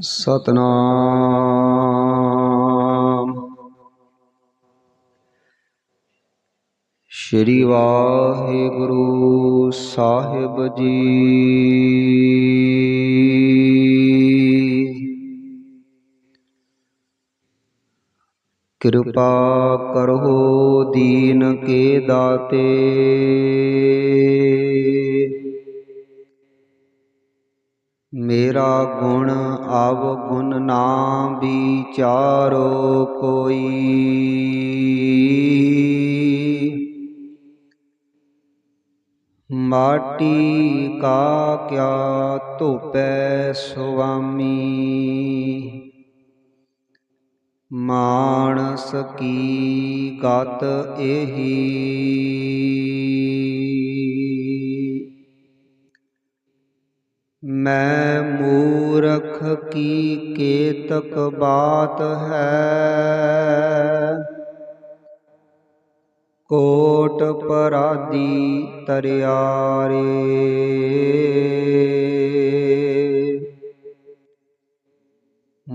ਸਤਨਾਮ। ਸ਼੍ਰੀ ਵਾਹਿਗੁਰੂ ਸਾਹਿਬ ਜੀ। ਕਿਰਪਾ ਕਰੋ ਦੀਨ ਕੇ ਦਾਤੇ। ਮੇਰਾ ਗੁਣ ਅਵਗੁਣ ਨਾ ਵਿਚਾਰੋ ਕੋਈ। ਮਾਟੀ ਕਾ ਕਿਆ ਧੋਪੈ ਸੁਆਮੀ। ਮਾਨਸ ਕੀ ਗਤ ਇਹੀ। ਮੈਂ ਮੂਰਖ ਕੀ ਕੇਤਕ ਬਾਤ ਹੈ? ਕੋਟ ਪਰਾਦੀ ਤਰਿਆਰੇ।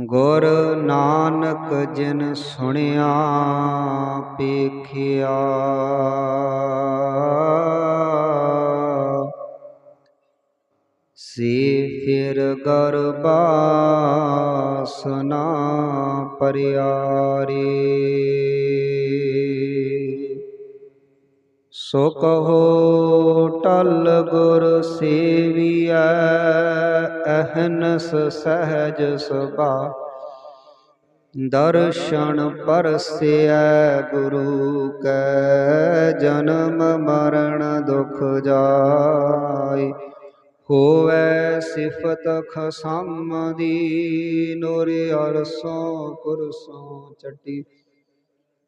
ਗੁਰ ਨਾਨਕ ਜਿਨ ਸੁਣਿਆ ਪੇਖਿਆ। ਸੇ ਫਿਰ ਗਰਬਾਸਨਾ ਪਰਿਆਰੇ। ਸੋ ਕਹੋ ਟਲ ਗੁਰ ਸੇਵੀਐ, ਅਹਨਸ ਸਹਜ ਸੁਭਾ। ਦਰਸ਼ਨ ਪਰਸਿਐ ਗੁਰੂ ਕੈ, ਜਨਮ ਮਰਨ ਦੁਖ ਜਾਏ। ਹੋਵੈ ਸਿਫਤ ਖਸਮ ਦੀ ਨੂਰ ਅਰਸੋਂ ਕੁਰਸੋਂ ਚੱਟੀ।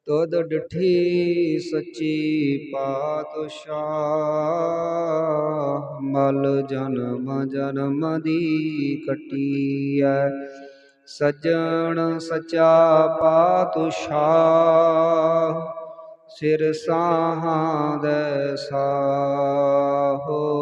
ਤੁਧ ਡਿਠੀ ਸੱਚੀ ਪਾਤਸ਼ਾਹ, ਮਲ ਜਨਮ ਜਨਮ ਦੀ ਕਟੀਐ। ਸੱਜਣ ਸਚਾ ਪਾਤਸ਼ਾਹ, ਸਿਰ ਸਾਹਾਂ ਦੇ ਸਾਹੋ।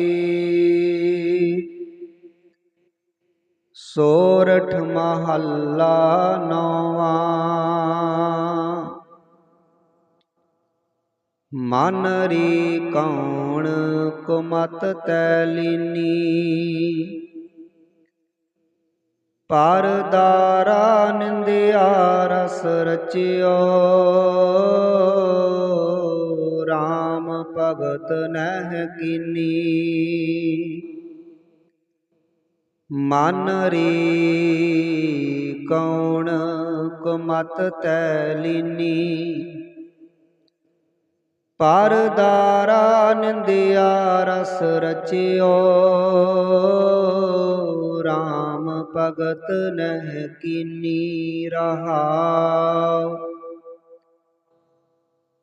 ਸੋਰਠ ਮਹੱਲਾ ਨੌਵਾਂ। ਮਨ ਰੀ ਕੌਣ ਕੁਮਤ ਤੈ ਲੀਨੀ ਨਿੰਦਿਆ ਰਸ ਰਚਿਓ। RAM ਭਗਤ ਨਹਿ ਕੀਨੀ। ਮਨ ਰੀ ਕੌਣ ਕੁਮਤ ਤੈ ਲੀਨੀ? ਪਰ ਦਾਰਾ ਨਿੰਦਿਆ ਰਸ ਰਚਿਓ RAM ਭਗਤ ਨਹਿ ਕੀਨੀ ਰਹਾਉ।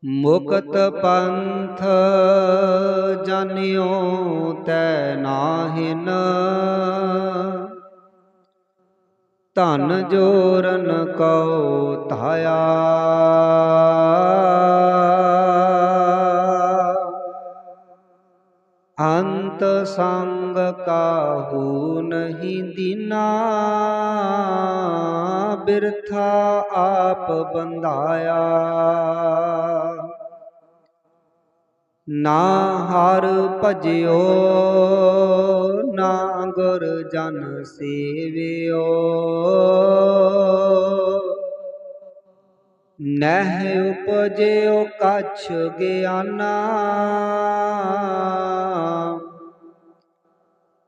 ਮੁਕਤ ਪੰਥ ਜਾਣਿਓ ਤੈ ਨਾਹਿਨ ਧਨ ਜੋਰਨ ਕਉ ਧਾਇਆ। ਅੰਤ ਸੰਗ ਕਾਹੂ ਨਹੀਂ ਦੀਨਾ। ਬਿਰਥਾ ਆਪ ਬੰਧਾਇਆ। ਨਾ ਹਰ ਭਜਿਓ, ਨਾ ਗੁਰ ਜਨ ਸੇਵਿਓ। ਨਹਿ ਉਪਜਿਓ ਕਛ ਗਿਆਨਾ,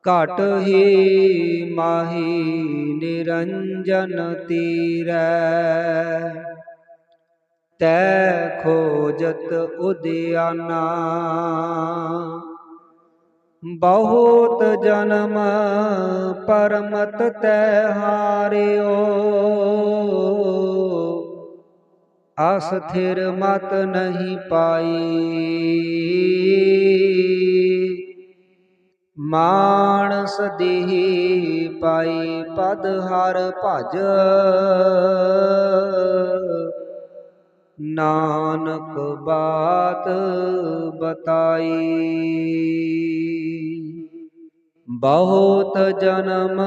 ਘਟ ਹੀ ਮਾਹੀ ਨਿਰੰਜਨ ਤੀਰੈ। ਤੈ ਖੋਜਤ ਉਦਿਆਨਾ ਬਹੁਤ ਜਨਮ ਪਰਮਤ ਤੈ ਹਾਰਿਓ। ਅਸਥਿਰ ਮਤ ਨਹੀਂ ਪਾਈ। ਮਾਨਸ ਦੇਹੀ ਪਾਈ ਪਦ ਹਰ ਭਜ। ਨਾਨਕ ਬਾਤ ਬਤਾਈ। ਬਹੁਤ ਜਨਮ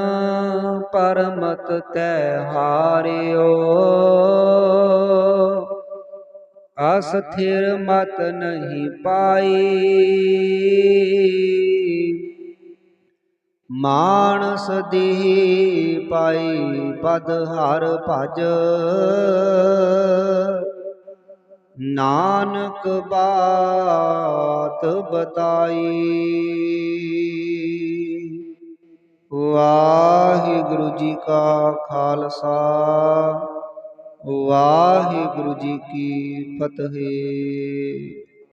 ਪਰਮਤ ਤੈ ਹਾਰਿਓ। ਅਸਥਿਰ ਮਤ ਨਹੀਂ ਪਾਈ। ਮਾਨਸ ਦੀ ਪਾਈ ਪਦ ਹਰ ਭਜ। ਨਾਨਕ ਬਾਤ ਬਤਾਈ। ਵਾਹਿਗੁਰੂ ਜੀ ਕਾ ਖਾਲਸਾ ਵਾਹਿਗੁਰੂ ਜੀ ਕੀ ਫਤਿਹ।